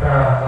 พ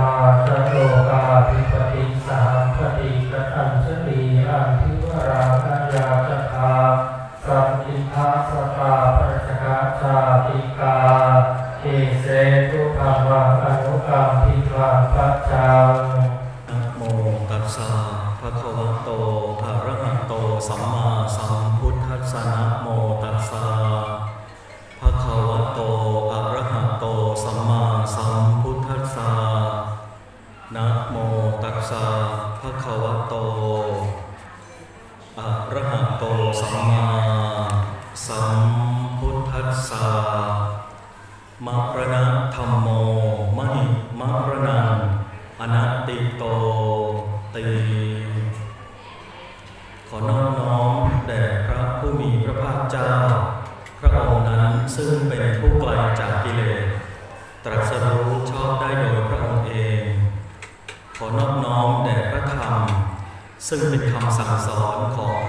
ซึ่งเป็นคำสั่งสอนของ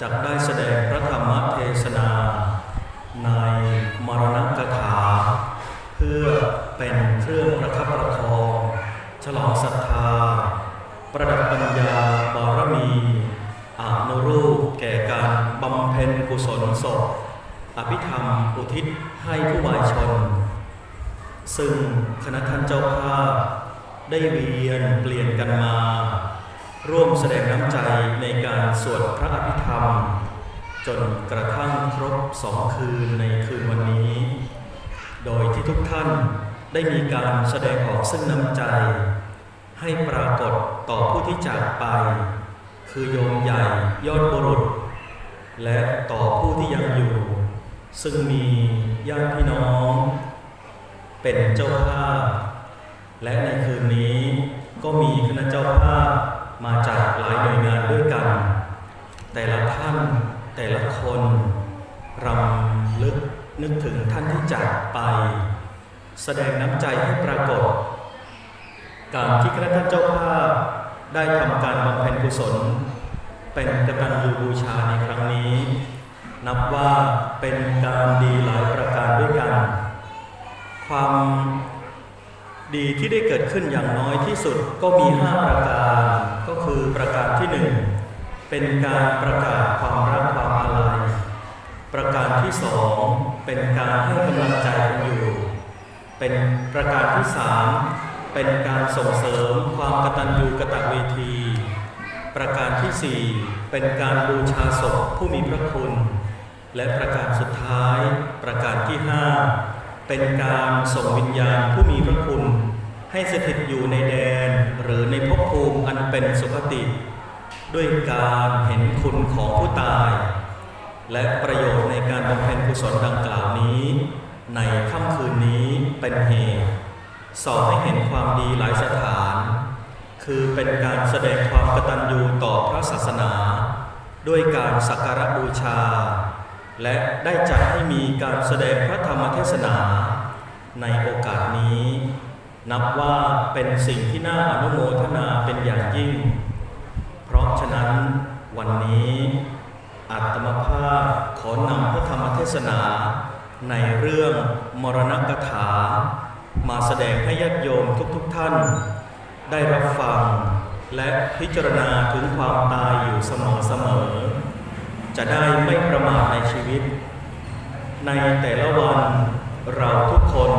จักได้แสดงพระธรรมเทศนา ในมรณกถา เพื่อเป็นเครื่องประคับประคอง ฉลองศรัทธา ประดับปัญญาบารมีอานุรูปแก่การบำเพ็ญกุศลศพอภิธรรมอุทิศให้ผู้วายชน ซึ่งคณะท่านเจ้าภาพได้เวียนเปลี่ยนกันมา ร่วมแสดงน้ำใจในการสวดพระอภิธรรม จนกระทั่งครบสองคืนในคืนวันนี้ โดยที่ทุกท่านได้มีการแสดงออกซึ่งน้ำใจ ให้ปรากฏต่อผู้ที่จากไป คือโยมใหญ่ยอดบุรุษ และต่อผู้ที่ยังอยู่ ซึ่งมีญาติพี่น้อง เป็นเจ้าภาพ และในคืนนี้ก็มีคณะเจ้าภาพ มาจากหลายหน่วยงานด้วยกัน แต่ละท่านแต่ละคนรำลึกนึกถึงท่านที่จากไป แสดงน้ำใจให้ปรากฏ การที่คณะท่านเจ้าภาพได้ทำการบำเพ็ญกุศล เป็นกตัญญูบูชาในครั้งนี้ นับว่าเป็นการดีหลายประการด้วยกัน ความ ดีที่ได้เกิดขึ้นอย่างน้อยที่สุดก็มี5ประการ ก็คือประการที่หนึ่งเป็นการประกาศความรักความอาลัยประการที่สองเป็นการให้กำลังใจกันอยู่ เป็นประการที่สามเป็นการส่งเสริมความกตัญญูกตเวที ประการที่สี่เป็นการบูชาศพผู้มีพระคุณ และประการสุดท้ายประการที่ห้า เป็นการส่งวิญญาณผู้มีพระคุณ ให้สถิตอยู่ในแดนหรือในภพภูมิอันเป็นสุคติ ด้วยการเห็นคุณของผู้ตาย และประโยชน์ในการบำเพ็ญกุศลดังกล่าวนี้ ในค่ำคืนนี้เป็นเหตุสอนให้เห็นความดีหลายสถาน คือเป็นการแสดงความกตัญญูต่อพระศาสนา ด้วยการสักการะบูชา และได้จัดให้มีการแสดงพระธรรมเทศนา ในโอกาสนี้ นับว่าเป็นสิ่งที่น่าอนุโมทนาเป็นอย่างยิ่ง เพราะฉะนั้นวันนี้อาตมภาพขอนำพระธรรมเทศนา ในเรื่องมรณกถา มาแสดงให้ญาติโยมทุกๆทท่าน ได้รับฟัง และพิจารณาถึงความตายอยู่เสมอๆ จะได้ไม่ประมาทในชีวิต ในแต่ละวันเราทุกคน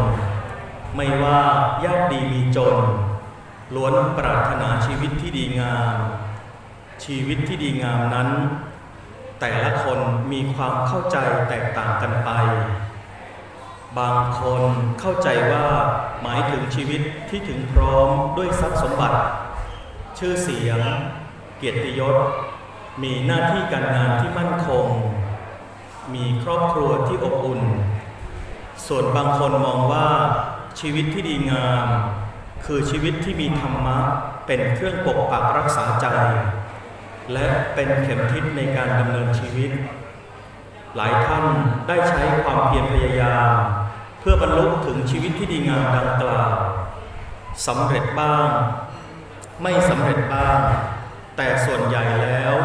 ไม่ว่ายากดีมีจน ล้วนปรารถนาชีวิตที่ดีงาม ชีวิตที่ดีงามนั้น แต่ละคนมีความเข้าใจแตกต่างกันไป บางคนเข้าใจว่าหมายถึงชีวิตที่ถึงพร้อมด้วยทรัพย์สมบัติ ชื่อเสียง เกียรติยศ มีหน้าที่การงานที่มั่นคง มีครอบครัวที่อบอุ่น ส่วนบางคนมองว่าชีวิตที่ดีงาม คือชีวิตที่มีธรรมะเป็นเครื่องปกปักรักษาใจ และเป็นเข็มทิศในการดำเนินชีวิต หลายท่านได้ใช้ความเพียรพยายาม เพื่อบรรลุถึงชีวิตที่ดีงามดังกล่าวสำเร็จบ้าง ไม่สำเร็จบ้าง แต่ส่วนใหญ่แล้ว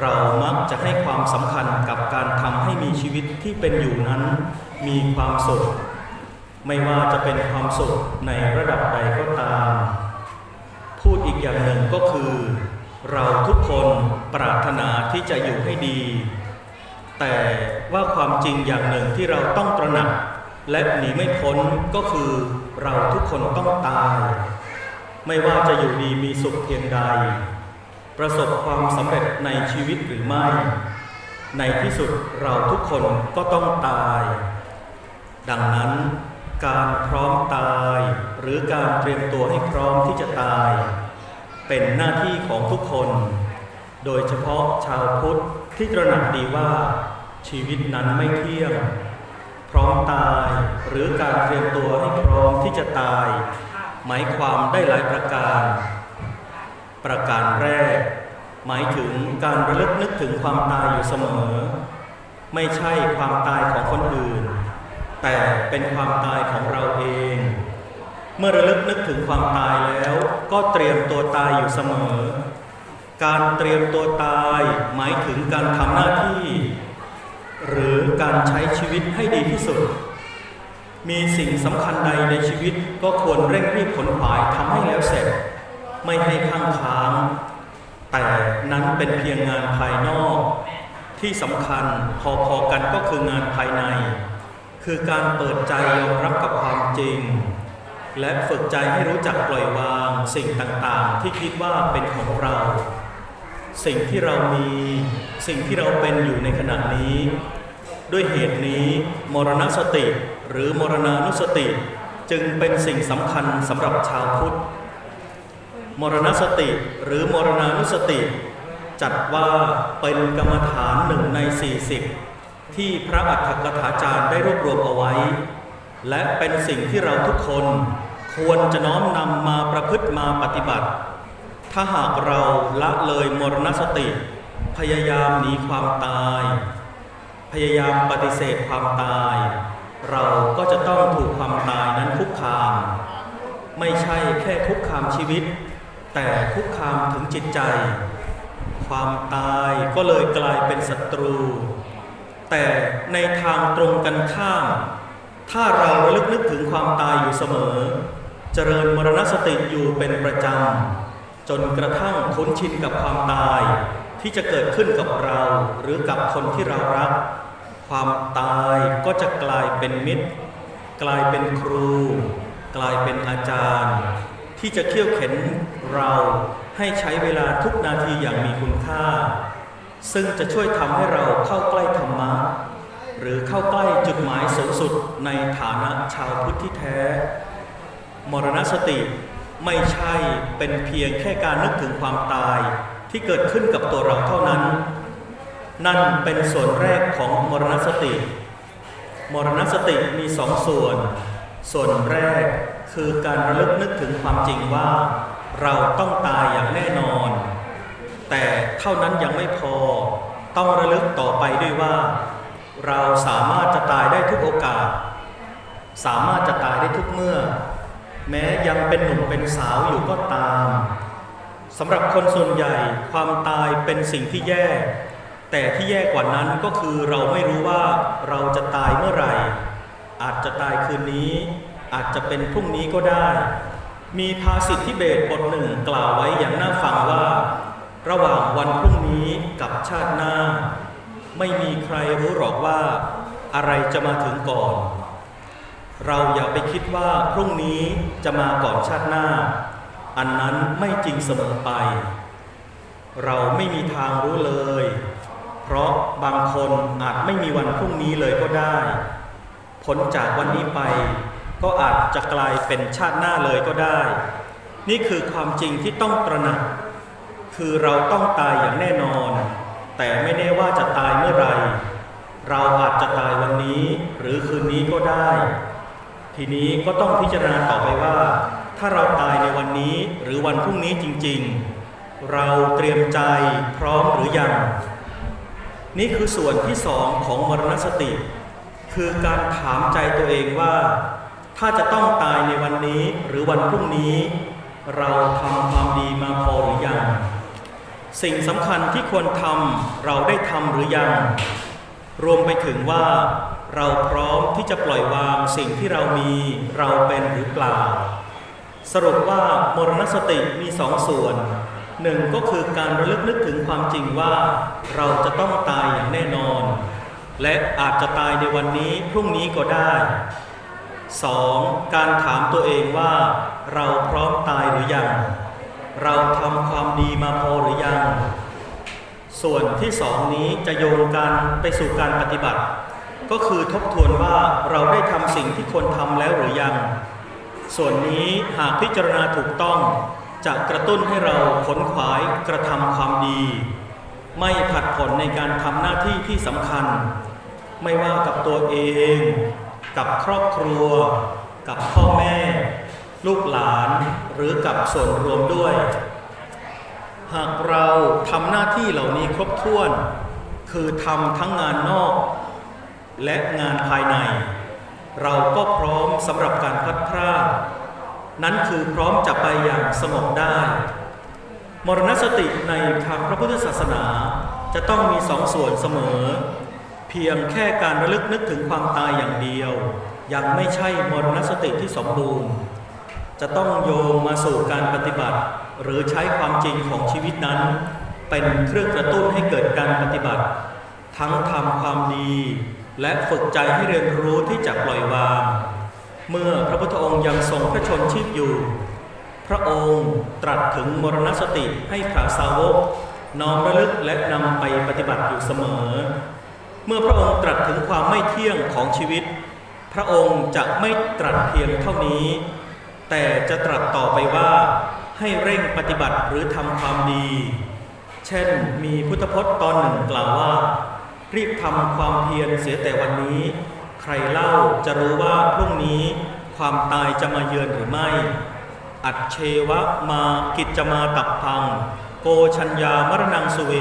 เรามักจะให้ความสำคัญกับการทำให้มีชีวิตที่เป็นอยู่นั้น มีความสุข ไม่ว่าจะเป็นความสุขในระดับใดก็ตาม พูดอีกอย่างหนึ่งก็คือ เราทุกคนปรารถนาที่จะอยู่ให้ดี แต่ว่าความจริงอย่างหนึ่งที่เราต้องตระหนัก และหนีไม่พ้นก็คือเราทุกคนต้องตาย ไม่ว่าจะอยู่ดีมีสุขเพียงใด ประสบความสำเร็จในชีวิตหรือไม่ ในที่สุดเราทุกคนก็ต้องตาย ดังนั้น การพร้อมตาย หรือการเตรียมตัวให้พร้อมที่จะตาย เป็นหน้าที่ของทุกคน โดยเฉพาะชาวพุทธที่ตระหนักดีว่าชีวิตนั้นไม่เที่ยงพร้อมตายหรือการเตรียมตัวให้พร้อมที่จะตาย หมายความได้หลายประการ ประการแรก หมายถึงการระลึกนึกถึงความตายอยู่เสมอ ไม่ใช่ความตายของคนอื่น แต่เป็นความตายของเราเอง เมื่อระลึกนึกถึงความตายแล้วก็เตรียมตัวตายอยู่เสมอ การเตรียมตัวตายหมายถึงการทำหน้าที่ หรือการใช้ชีวิตให้ดีที่สุดมีสิ่งสำคัญใดในชีวิตก็ควรเร่งรีบขนขวายทำให้แล้วเสร็จ ไม่ให้ข้างค้าง แต่นั้นเป็นเพียงงานภายนอก ที่สำคัญพอๆกันก็คืองานภายใน คือการเปิดใจยอมรับกับความจริง และฝึกใจให้รู้จักปล่อยวางสิ่งต่างๆ ที่คิดว่าเป็นของเรา สิ่งที่เรามีสิ่งที่เราเป็นอยู่ในขณะนี้ ด้วยเหตุนี้ มรณสติหรือมรณานุสติจึงเป็นสิ่งสำคัญสำหรับชาวพุทธ มรณสติหรือมรณานุสติ จัดว่าเป็นกรรมฐานหนึ่งใน 40 ที่พระอัฏฐกถาจารย์ได้รวบรวมเอาไว้ และเป็นสิ่งที่เราทุกคนควรจะน้อมนำมาประพฤติมาปฏิบัติ ถ้าหากเราละเลยมรณสติ พยายามหนีความตาย พยายามปฏิเสธความตาย เราก็จะต้องถูกความตายนั้นคุกคาม ไม่ใช่แค่คุกคามชีวิต แต่คุกคามถึงจิตใจ ความตายก็เลยกลายเป็นศัตรู แต่ในทางตรงกันข้าม ถ้าเราระลึกนึกถึงความตายอยู่เสมอ เจริญมรณสติอยู่เป็นประจำ จนกระทั่งคุ้นชินกับความตายที่จะเกิดขึ้นกับเราหรือกับคนที่เรารัก ความตายก็จะกลายเป็นมิตร กลายเป็นครู กลายเป็นอาจารย์ ที่จะเขี่ยวเข็น เราให้ใช้เวลาทุกนาทีอย่างมีคุณค่า ซึ่งจะช่วยทำให้เราเข้าใกล้ธรรมะ หรือเข้าใกล้จุดหมายสูงสุดในฐานะชาวพุทธที่แท้ มรณสติไม่ใช่เป็นเพียงแค่การนึกถึงความตายที่เกิดขึ้นกับตัวเราเท่านั้น นั่นเป็นส่วนแรกของมรณสติ มรณสติมีสองส่วน ส่วนแรกคือการระลึกนึกถึงความจริงว่า เราต้องตายอย่างแน่นอน แต่เท่านั้นยังไม่พอ ต้องระลึกต่อไปด้วยว่า เราสามารถจะตายได้ทุกโอกาส สามารถจะตายได้ทุกเมื่อ แม้ยังเป็นหนุ่มเป็นสาวอยู่ก็ตามสำหรับคนส่วนใหญ่ความตายเป็นสิ่งที่แย่ แต่ที่แย่กว่านั้นก็คือเราไม่รู้ว่าเราจะตายเมื่อไหร่ อาจจะตายคืนนี้ อาจจะเป็นพรุ่งนี้ก็ได้ มีภาษิตทิเบตบทหนึ่งกล่าวไว้อย่างน่าฟังว่า ระหว่างวันพรุ่งนี้กับชาติหน้า ไม่มีใครรู้หรอกว่า อะไรจะมาถึงก่อน เราอย่าไปคิดว่าพรุ่งนี้จะมาก่อนชาติหน้า อันนั้นไม่จริงเสมอไป เราไม่มีทางรู้เลย เพราะบางคนอาจไม่มีวันพรุ่งนี้เลยก็ได้พ้นจากวันนี้ไป ก็อาจจะกลายเป็นชาติหน้าเลยก็ได้ นี่คือความจริงที่ต้องตระหนัก คือเราต้องตายอย่างแน่นอน แต่ไม่แน่ว่าจะตายเมื่อไหร่ เราอาจจะตายวันนี้หรือคืนนี้ก็ได้ ทีนี้ก็ต้องพิจารณาต่อไปว่า ถ้าเราตายในวันนี้หรือวันพรุ่งนี้จริง ๆ เราเตรียมใจพร้อมหรือยัง นี่คือส่วนที่สองของมรณสติ คือการถามใจตัวเองว่า ถ้าจะต้องตายในวันนี้หรือวันพรุ่งนี้ เราทำความดีมาพอหรือยัง สิ่งสำคัญที่ควรทำเราได้ทำหรือยัง รวมไปถึงว่าเราพร้อมที่จะปล่อยวางสิ่งที่เรามีเราเป็นหรือเปล่า สรุปว่ามรณสติมีสองส่วนหนึ่งก็คือการระลึกนึกถึงความจริงว่าเราจะต้องตายอย่างแน่นอน และอาจจะตายในวันนี้พรุ่งนี้ก็ได้ 2. การถามตัวเองว่าเราพร้อมตายหรือยัง เราทำความดีมาพอหรือยัง ส่วนที่สองนี้จะโยงกันไปสู่การปฏิบัติ ก็คือทบทวนว่าเราได้ทำสิ่งที่ควรทำแล้วหรือยัง ส่วนนี้หากพิจารณาถูกต้องจะกระตุ้นให้เราขนขวายกระทำความดี ไม่ผัดผ่อนในการทำหน้าที่ที่สำคัญ ไม่ว่ากับตัวเอง กับครอบครัว กับพ่อแม่ ลูกหลานหรือกับส่วนรวมด้วย หากเราทำหน้าที่เหล่านี้ครบถ้วน คือทำทั้งงานนอก และงานภายใน เราก็พร้อมสำหรับการพัดพรากนั้นคือพร้อมจะไปอย่างสงบได้ มรณสติในทางพระพุทธศาสนาจะต้องมีสองส่วนเสมอ เพียงแค่การระลึกนึกถึงความตายอย่างเดียว ยังไม่ใช่มรณสติที่สมบูรณ์ จะต้องโยงมาสู่การปฏิบัติ หรือใช้ความจริงของชีวิตนั้น เป็นเครื่องกระตุ้นให้เกิดการปฏิบัติ ทั้งทำความดี และฝึกใจให้เรียนรู้ที่จะปล่อยวาง เมื่อพระพุทธองค์ยังทรงพระชนชีพอยู่ พระองค์ตรัสถึงมรณสติให้พระสาวกน้อมระลึกและนำไปปฏิบัติอยู่เสมอ เมื่อพระองค์ตรัสถึงความไม่เที่ยงของชีวิต พระองค์จะไม่ตรัสเพียงเท่านี้ แต่จะตรัสต่อไปว่าให้เร่งปฏิบัติหรือทำความดี เช่นมีพุทธพจน์ตอนหนึ่งกล่าวว่า รีบทำความเพียรเสียแต่วันนี้ ใครเล่าจะรู้ว่าพรุ่งนี้ความตายจะมาเยือนหรือไม่ อัจเชวะมากิจจะมาตับพัง โกชัญญามรณังสุเว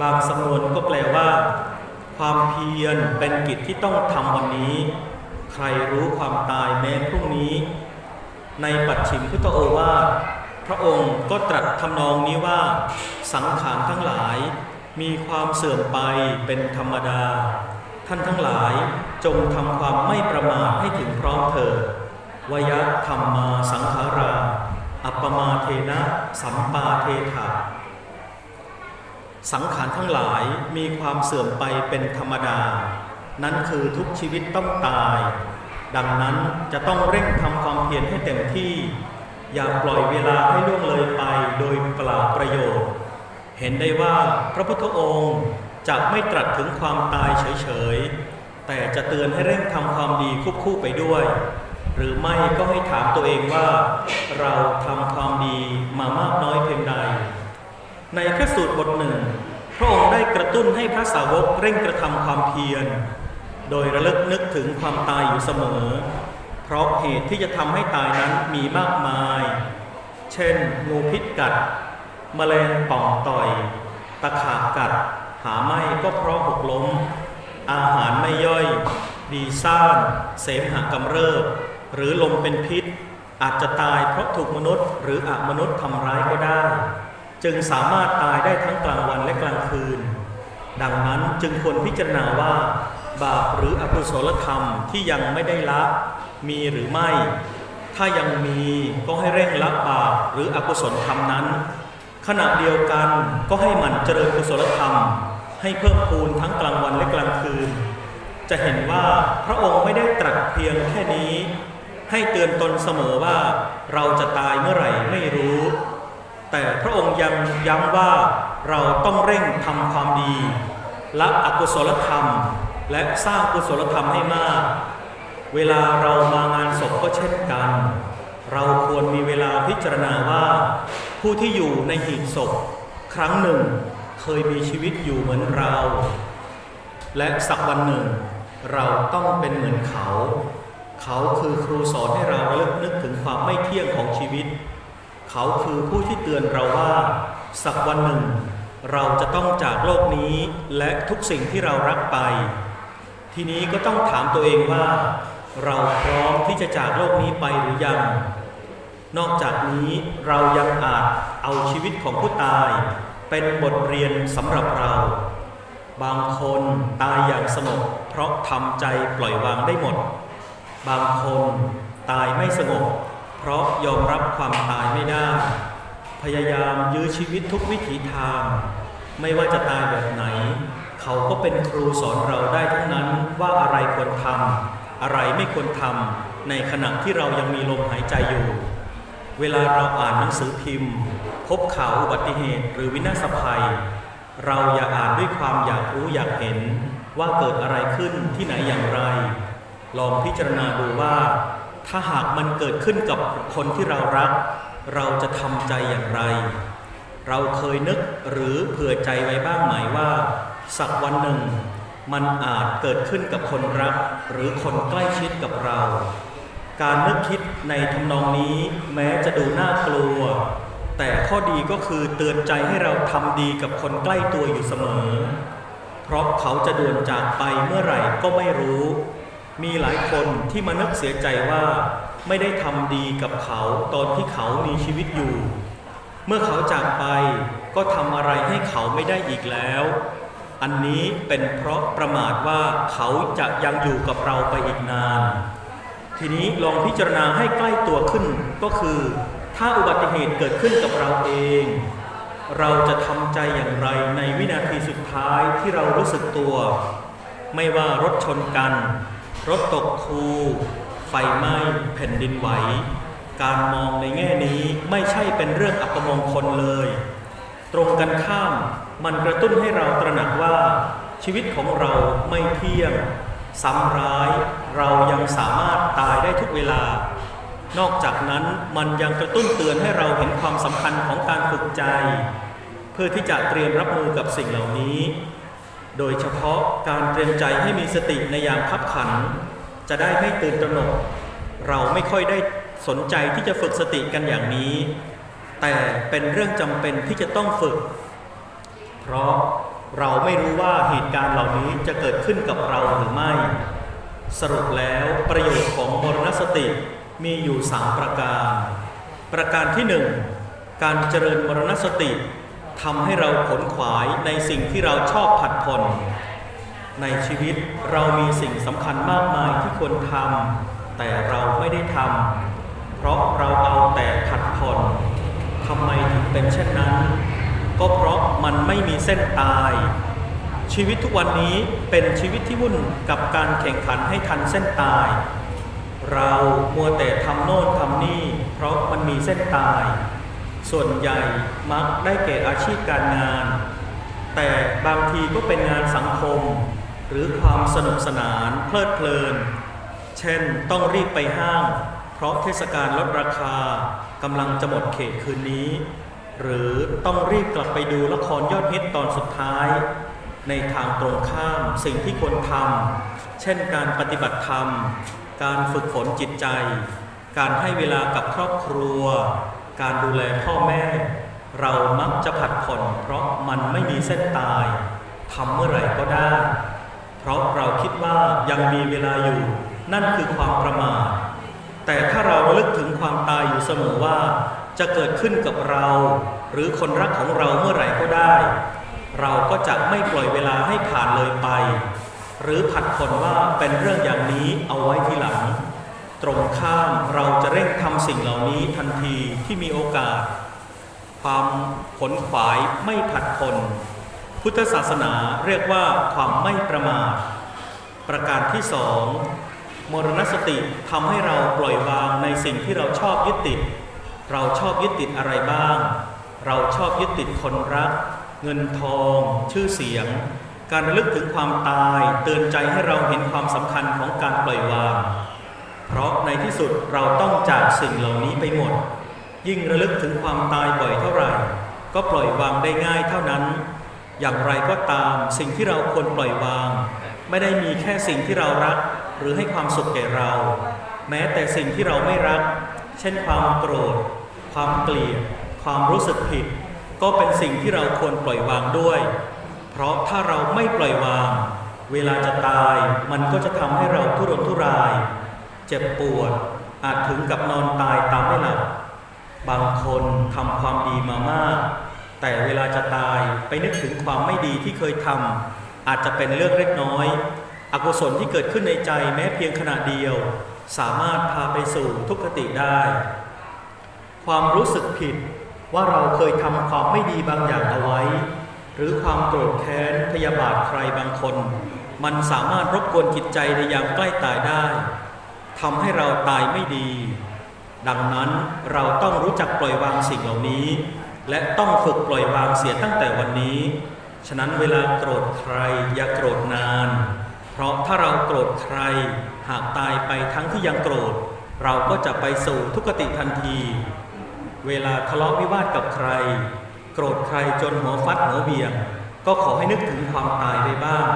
บางสำนวนก็แปลว่า ความเพียรเป็นกิจที่ต้องทำวันนี้ ใครรู้ความตายแม้พรุ่งนี้ ในปัจฉิมพุทธโอวาทพระองค์ก็ตรัสทำนองนี้ว่า สังขารทั้งหลาย มีความเสื่อมไปเป็นธรรมดา ท่านทั้งหลายจงทำความไม่ประมาทให้ถึงพร้อมเถิดวยะธรรมมาสังขารา อัปปมาเทนะ สัมปาเทถา สังขารทั้งหลายมีความเสื่อมไปเป็นธรรมดา นั่นคือทุกชีวิตต้องตาย ดังนั้นจะต้องเร่งทำความเพียรให้เต็มที่ อย่าปล่อยเวลาให้ล่วงเลยไปโดยเปล่าประโยชน์ เห็นได้ว่าพระพุทธองค์จะไม่ตรัสถึงความตายเฉยๆ แต่จะเตือนให้เร่งทำความดีควบคู่ไปด้วย หรือไม่ก็ให้ถามตัวเองว่า เราทำความดีมามากน้อยเพียงใด ในพระสูตรบทหนึ่ง พระองค์ได้กระตุ้นให้พระสาวกเร่งกระทำความเพียร โดยระลึกนึกถึงความตายอยู่เสมอ เพราะเหตุที่จะทำให้ตายนั้นมีมากมาย เช่น งูพิษกัดแมลงป่องต่อย ตะขาบกัด หาไม่ก็เพราะหกล้ม อาหารไม่ย่อย ดีซ่าน เสมหะกำเริบ หรือลมเป็นพิษ อาจจะตายเพราะถูกมนุษย์ หรืออมนุษย์ทำร้ายก็ได้ จึงสามารถตายได้ทั้งกลางวันและกลางคืน ดังนั้นจึงควรพิจารณาว่า บาปหรืออกุศลธรรมที่ยังไม่ได้ละมีหรือไม่ ถ้ายังมีก็ให้เร่งละบาปหรืออกุศลธรรมนั้น ขณะเดียวกันก็ให้หมั่นเจริญกุศลธรรม ให้เพิ่มพูนทั้งกลางวันและกลางคืน จะเห็นว่าพระองค์ไม่ได้ตรัสเพียงแค่นี้ ให้เตือนตนเสมอว่าเราจะตายเมื่อไหร่ไม่รู้ แต่พระองค์ยังย้ำว่าเราต้องเร่งทำความดีละอกุศลธรรม และสร้างกุศลธรรมให้มาก เวลาเรามางานศพก็เช่นกัน เราควรมีเวลาพิจารณาว่า ผู้ที่อยู่ในหีบศพ ครั้งหนึ่ง เคยมีชีวิตอยู่เหมือนเรา และสักวันหนึ่ง เราต้องเป็นเหมือนเขา เขาคือครูสอนให้เราระลึกนึกถึงความไม่เที่ยงของชีวิต เขาคือผู้ที่เตือนเราว่า สักวันหนึ่ง เราจะต้องจากโลกนี้และทุกสิ่งที่เรารักไป ทีนี้ก็ต้องถามตัวเองว่า เราพร้อมที่จะจากโลกนี้ไปหรือยัง นอกจากนี้เรายังอาจเอาชีวิตของผู้ตาย เป็นบทเรียนสำหรับเรา บางคนตายอย่างสงบเพราะทำใจปล่อยวางได้หมด บางคนตายไม่สงบ เพราะยอมรับความตายไม่ได้ พยายามยื้อชีวิตทุกวิถีทาง ไม่ว่าจะตายแบบไหน เขาก็เป็นครูสอนเราได้ทั้งนั้นว่าอะไรควรทำอะไรไม่ควรทำในขณะที่เรายังมีลมหายใจอยู่ เวลาเราอ่านหนังสือพิมพ์ พบข่าวอุบัติเหตุหรือวินาศภัย เราอย่าอ่านด้วยความอยากรู้อยากเห็นว่าเกิดอะไรขึ้นที่ไหนอย่างไร ลองพิจารณาดูว่า ถ้าหากมันเกิดขึ้นกับคนที่เรารัก เราจะทำใจอย่างไร เราเคยนึกหรือเผื่อใจไว้บ้างไหมว่า สักวันหนึ่ง มันอาจเกิดขึ้นกับคนรัก หรือคนใกล้ชิดกับเรา การนึกคิดในทำนองนี้แม้จะดูน่ากลัว แต่ข้อดีก็คือเตือนใจให้เราทำดีกับคนใกล้ตัวอยู่เสมอ เพราะเขาจะด่วนจากไปเมื่อไหร่ก็ไม่รู้ มีหลายคนที่มานึกเสียใจว่าไม่ได้ทำดีกับเขาตอนที่เขามีชีวิตอยู่ เมื่อเขาจากไปก็ทำอะไรให้เขาไม่ได้อีกแล้ว อันนี้เป็นเพราะประมาทว่าเขาจะยังอยู่กับเราไปอีกนาน ทีนี้ลองพิจารณาให้ใกล้ตัวขึ้นก็คือ ถ้าอุบัติเหตุเกิดขึ้นกับเราเอง เราจะทำใจอย่างไรในวินาทีสุดท้ายที่เรารู้สึกตัว ไม่ว่ารถชนกัน รถตกคู ไฟไหม้ แผ่นดินไหว การมองในแง่นี้ไม่ใช่เป็นเรื่องอัปมงคลเลย ตรงกันข้ามมันกระตุ้นให้เราตระหนักว่า ชีวิตของเราไม่เที่ยง ซ้ำร้าย เรายังสามารถตายได้ทุกเวลา นอกจากนั้นมันยังกระตุ้นเตือนให้เราเห็นความสำคัญของการฝึกใจ เพื่อที่จะเตรียมรับมือกับสิ่งเหล่านี้ โดยเฉพาะการเตรียมใจให้มีสติในยามขับขัน จะได้ไม่ตื่นตระหนก เราไม่ค่อยได้สนใจที่จะฝึกสติกันอย่างนี้ แต่เป็นเรื่องจำเป็นที่จะต้องฝึก เพราะเราไม่รู้ว่าเหตุการณ์เหล่านี้จะเกิดขึ้นกับเราหรือไม่ สรุปแล้วประโยชน์ของมรณสติมีอยู่สามประการ ประการที่หนึ่งการเจริญมรณสติ ทำให้เราขนขวายในสิ่งที่เราชอบผัดผ่อนในชีวิตเรามีสิ่งสำคัญมากมายที่ควรทำแต่เราไม่ได้ทำเพราะเราเอาแต่ผัดผ่อนทำไมถึงเป็นเช่นนั้น ก็เพราะมันไม่มีเส้นตาย ชีวิตทุกวันนี้เป็นชีวิตที่วุ่นกับการแข่งขันให้ทันเส้นตาย เรามัวแต่ทำโน่นทำนี่ เพราะมันมีเส้นตาย ส่วนใหญ่มักได้แก่อาชีพการงาน แต่บางทีก็เป็นงานสังคม หรือความสนุกสนานเพลิดเพลิน เช่นต้องรีบไปห้าง เพราะเทศกาลลดราคากำลังจะหมดเขตคืนนี้ หรือต้องรีบกลับไปดูละครยอดฮิตตอนสุดท้าย ในทางตรงข้ามสิ่งที่ควรทำเช่นการปฏิบัติธรรม การฝึกฝนจิตใจ การให้เวลากับครอบครัว การดูแลพ่อแม่ เรามักจะผัดผ่อนเพราะมันไม่มีเส้นตายทำเมื่อไหร่ก็ได้ เพราะเราคิดว่ายังมีเวลาอยู่ นั่นคือความประมาทแต่ถ้าเราระลึกถึงความตายอยู่เสมอว่า จะเกิดขึ้นกับเรา หรือคนรักของเราเมื่อไหร่ก็ได้ เราก็จะไม่ปล่อยเวลาให้ผ่านเลยไป หรือผัดผ่อนว่าเป็นเรื่องอย่างนี้เอาไว้ทีหลัง ตรงข้ามเราจะเร่งทำสิ่งเหล่านี้ทันทีที่มีโอกาส ความขนขวายไม่ผัดผ่อนพุทธศาสนาเรียกว่าความไม่ประมาท ประการที่สองมรณสติทำให้เราปล่อยวางในสิ่งที่เราชอบยึดติด เราชอบยึดติดอะไรบ้าง เราชอบยึดติดคนรัก เงินทอง ชื่อเสียง การระลึกถึงความตายเตือนใจให้เราเห็นความสำคัญของการปล่อยวาง เพราะในที่สุดเราต้องจากสิ่งเหล่านี้ไปหมด ยิ่งระลึกถึงความตายบ่อยเท่าไหร่ ก็ปล่อยวางได้ง่ายเท่านั้น อย่างไรก็ตามสิ่งที่เราควรปล่อยวาง ไม่ได้มีแค่สิ่งที่เรารัก หรือให้ความสุขแก่เรา แม้แต่สิ่งที่เราไม่รัก เช่นความโกรธ ความเกลียด ความรู้สึกผิด ก็เป็นสิ่งที่เราควรปล่อยวางด้วย เพราะถ้าเราไม่ปล่อยวาง เวลาจะตายมันก็จะทำให้เราทุรนทุราย เจ็บปวด อาจถึงกับนอนตายตามไม่หลับบางคนทำความดีมามาก แต่เวลาจะตายไปนึกถึงความไม่ดีที่เคยทำอาจจะเป็นเรื่องเล็กน้อย อกุศลที่เกิดขึ้นในใจแม้เพียงขณะเดียว สามารถพาไปสู่ทุกขติได้ ความรู้สึกผิดว่าเราเคยทำความไม่ดีบางอย่างเอาไว้ หรือความโกรธแค้นพยาบาทใครบางคน มันสามารถรบกวนจิตใจในยามใกล้ตายได้ ทำให้เราตายไม่ดี ดังนั้นเราต้องรู้จักปล่อยวางสิ่งเหล่านี้ และต้องฝึกปล่อยวางเสียตั้งแต่วันนี้ ฉะนั้นเวลาโกรธใครอย่าโกรธนาน เพราะถ้าเราโกรธใคร หากตายไปทั้งที่ยังโกรธ เราก็จะไปสู่ทุกขติทันที เวลาทะเลาะวิวาทกับใคร โกรธใครจนหัวฟัดหัวเบี่ยง ก็ขอให้นึกถึงความตายไปบ้าง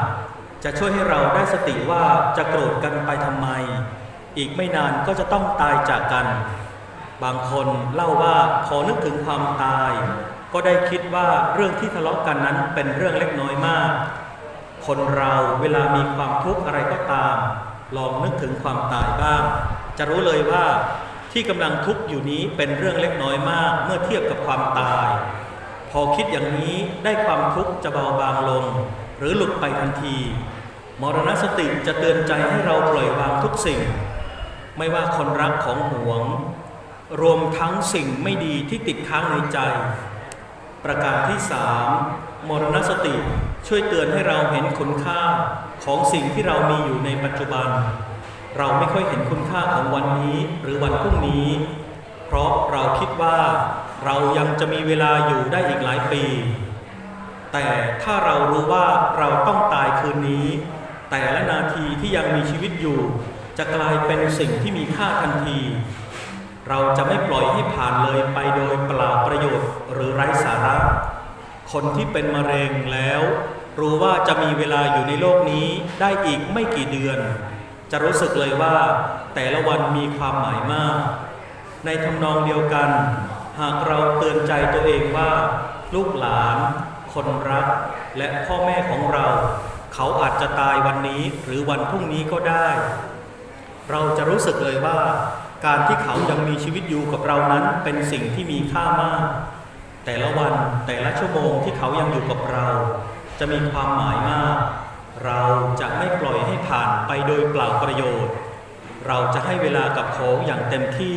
จะช่วยให้เราได้สติว่าจะโกรธกันไปทำไม อีกไม่นานก็จะต้องตายจากกัน บางคนเล่าว่าพอนึกถึงความตาย ก็ได้คิดว่าเรื่องที่ทะเลาะกันนั้นเป็นเรื่องเล็กน้อยมาก คนเราเวลามีความทุกข์อะไรก็ตาม ลองนึกถึงความตายบ้าง จะรู้เลยว่าที่กำลังทุกข์อยู่นี้เป็นเรื่องเล็กน้อยมาก เมื่อเทียบกับความตาย พอคิดอย่างนี้ได้ความทุกข์จะเบาบางลง หรือหลุดไปทันที มรณสติจะเตือนใจให้เราปล่อยวางทุกสิ่ง ไม่ว่าคนรักของหวง รวมทั้งสิ่งไม่ดีที่ติดค้างในใจ ประการที่สามมรณสติช่วยเตือนให้เราเห็นคุณค่าของสิ่งที่เรามีอยู่ในปัจจุบัน เราไม่ค่อยเห็นคุณค่าของวันนี้หรือวันพรุ่งนี้ เพราะเราคิดว่าเรายังจะมีเวลาอยู่ได้อีกหลายปี แต่ถ้าเรารู้ว่าเราต้องตายคืนนี้ แต่ละนาทีที่ยังมีชีวิตอยู่ จะกลายเป็นสิ่งที่มีค่าทันที เราจะไม่ปล่อยให้ผ่านเลยไปโดยเปล่าประโยชน์หรือไร้สาระ คนที่เป็นมะเร็งแล้ว รู้ว่าจะมีเวลาอยู่ในโลกนี้ได้อีกไม่กี่เดือน จะรู้สึกเลยว่า แต่ละวันมีความหมายมาก ในทำนองเดียวกัน หากเราเตือนใจตัวเองว่า ลูกหลาน คนรัก และพ่อแม่ของเรา เขาอาจจะตายวันนี้หรือวันพรุ่งนี้ก็ได้ เราจะรู้สึกเลยว่า การที่เขายังมีชีวิตอยู่กับเรานั้นเป็นสิ่งที่มีค่ามาก แต่ละวันแต่ละชั่วโมงที่เขายังอยู่กับเรา จะมีความหมายมาก เราจะไม่ปล่อยให้ผ่านไปโดยเปล่าประโยชน์ เราจะให้เวลากับเขาอย่างเต็มที่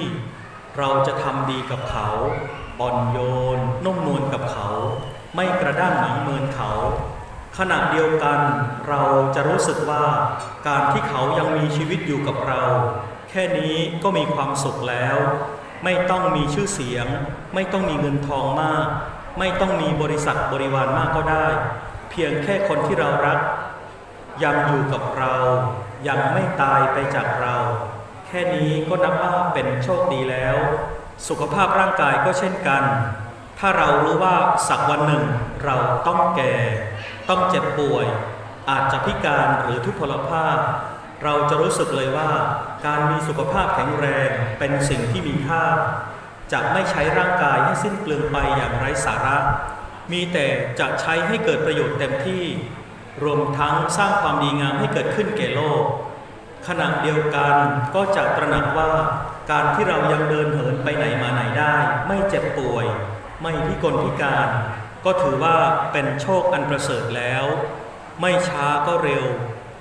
เราจะทำดีกับเขาอ่อนโยนนุ่มนวลกับเขา ไม่กระด้างหนังเมินเขา ขณะเดียวกันเราจะรู้สึกว่าการที่เขายังมีชีวิตอยู่กับเรา แค่นี้ก็มีความสุขแล้ว ไม่ต้องมีชื่อเสียง ไม่ต้องมีเงินทองมาก ไม่ต้องมีบริษัทบริวารมากก็ได้ เพียงแค่คนที่เรารัก ยังอยู่กับเรา ยังไม่ตายไปจากเรา แค่นี้ก็นับว่าเป็นโชคดีแล้ว สุขภาพร่างกายก็เช่นกัน ถ้าเรารู้ว่าสักวันหนึ่งเราต้องแก่ ต้องเจ็บป่วย อาจจะพิการหรือทุพพลภาพ เราจะรู้สึกเลยว่า การมีสุขภาพแข็งแรงเป็นสิ่งที่มีค่า จะไม่ใช้ร่างกายให้สิ้นเปลืองไปอย่างไร้สาระ มีแต่จะใช้ให้เกิดประโยชน์เต็มที่ รวมทั้งสร้างความดีงามให้เกิดขึ้นแก่โลก ขณะเดียวกันก็จะตระหนักว่า การที่เรายังเดินเหินไปไหนมาไหนได้ ไม่เจ็บป่วย ไม่พิกลพิการ ก็ถือว่าเป็นโชคอันประเสริฐแล้ว ไม่ช้าก็เร็ว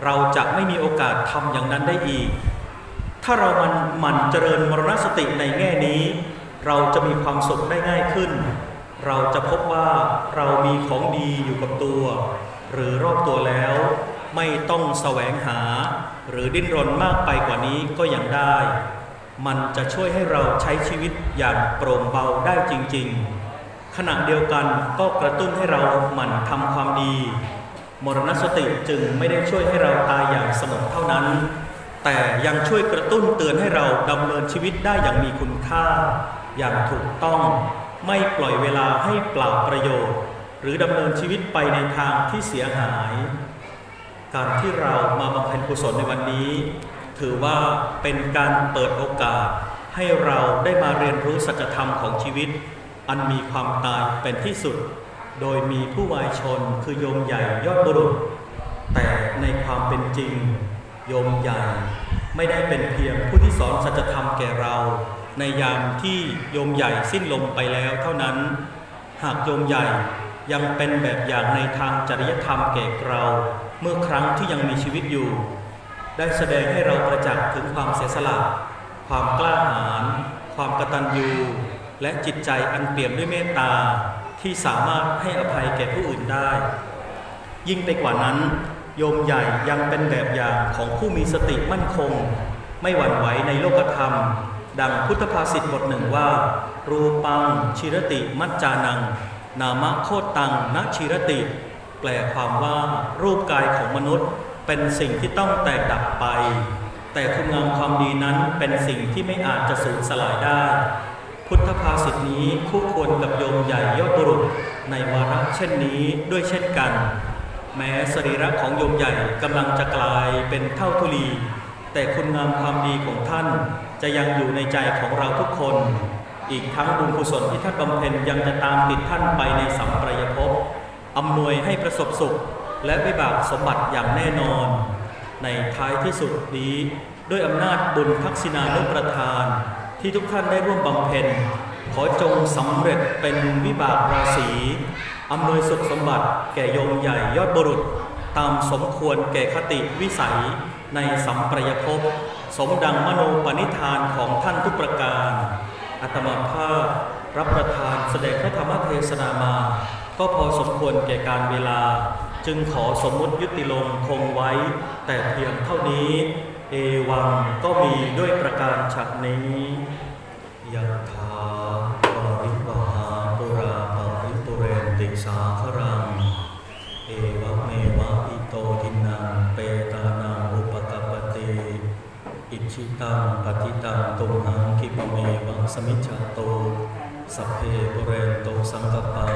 เราจะไม่มีโอกาสทำอย่างนั้นได้อีก ถ้าเรามันหมั่นเจริญมรณสติในแง่นี้ เราจะมีความสุขได้ง่ายขึ้น เราจะพบว่าเรามีของดีอยู่กับตัว หรือรอบตัวแล้ว ไม่ต้องแสวงหา หรือดิ้นรนมากไปกว่านี้ก็ยังได้ มันจะช่วยให้เราใช้ชีวิตอย่างโปร่งเบาได้จริง ๆ ขณะเดียวกันก็กระตุ้นให้เราหมั่นทำความดี มรณสติจึงไม่ได้ช่วยให้เราตายอย่างสงบเท่านั้น แต่ยังช่วยกระตุ้นเตือนให้เราดำเนินชีวิตได้อย่างมีคุณค่า อย่างถูกต้อง ไม่ปล่อยเวลาให้เปล่าประโยชน์ หรือดำเนินชีวิตไปในทางที่เสียหาย การที่เรามาบำเพ็ญกุศลในวันนี้ ถือว่าเป็นการเปิดโอกาสให้เราได้มาเรียนรู้สัจธรรมของชีวิต อันมีความตายเป็นที่สุด โดยมีผู้วายชนคือโยมใหญ่ยอดบุรุษ แต่ในความเป็นจริง โยมใหญ่ไม่ได้เป็นเพียงผู้ที่สอนสัจธรรมแก่เรา ในยามที่โยมใหญ่สิ้นลมไปแล้วเท่านั้น หากโยมใหญ่ยังเป็นแบบอย่างในทางจริยธรรมแก่เรา เมื่อครั้งที่ยังมีชีวิตอยู่ ได้แสดงให้เราประจักษ์ถึงความเสียสละ ความกล้าหาญความกตัญญู และจิตใจอันเปี่ยมด้วยเมตตาที่สามารถให้อภัยแก่ผู้อื่นได้ ยิ่งไปกว่านั้น โยมใหญ่ยังเป็นแบบอย่างของผู้มีสติมั่นคง ไม่หวั่นไหวในโลกธรรม ดังพุทธภาษิตบทหนึ่งว่า รูปังชิรติมัจจานัง นามะโคตังนชิรติ แปลความว่ารูปกายของมนุษย์เป็นสิ่งที่ต้องแตกดับไป แต่คุณงามความดีนั้นเป็นสิ่งที่ไม่อาจจะสูญสลายได้ พุทธภาษิตนี้คู่ควรกับโยมใหญ่ยอดบุรุษในวาระเช่นนี้ด้วยเช่นกัน แม้สรีระของโยมใหญ่กำลังจะกลายเป็นเท่าทุลี แต่คุณงามความดีของท่านจะยังอยู่ในใจของเราทุกคน อีกทั้งบุญกุศลที่ท่านบำเพ็ญยังจะตามติดท่านไปในสัมปรายภพอำนวยให้ประสบสุข และวิบากสมบัติอย่างแน่นอน ในท้ายที่สุดนี้ ด้วยอำนาจบุญทักษิณานุประทาน ที่ทุกท่านได้ร่วมบำเพ็ญขอจงสำเร็จเป็นวิบากราศีอำนวยสุขสมบัติแก่โยมใหญ่ยอดบุรุษ ตามสมควรแก่คติวิสัยในสัมปรายภพสมดังมโนปณิธานของท่านทุกประการอัตมาภาพรับประทานแสดงพระธรรมเทศนามา ก็พอสมควรแก่การเวลา จึงขอสมมุติยุติลงคงไว้ แต่เพียงเท่านี้ เอวังก็มีด้วยประการฉะนี้ยะถาวาริวหาปุราปาริปุเรนติสาครัง เอวะเมวะอิโตทินังเปตานังอุปกปปติอิชิตังปฏิตังตุมหังคิปเมวังสมิจฉาโตสัพเพปุเรนโตสังกปา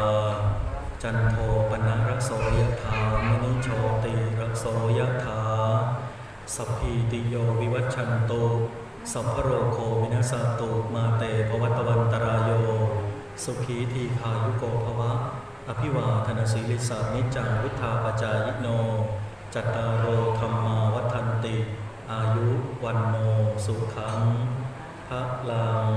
จันโทปนะรโสยถามณิโชติรโสยถา สัพพีติโยวิวัชชันโต สัพพโรโควินาสโตุมาเตภวัตวันตรายโย สุขีทีคายุโกภวะ อภิวาธนศีลิสานิจังวุธาปจายโน จัตตารโอธรรมาวัฒนติ อายุวันโนสุขังพระลัง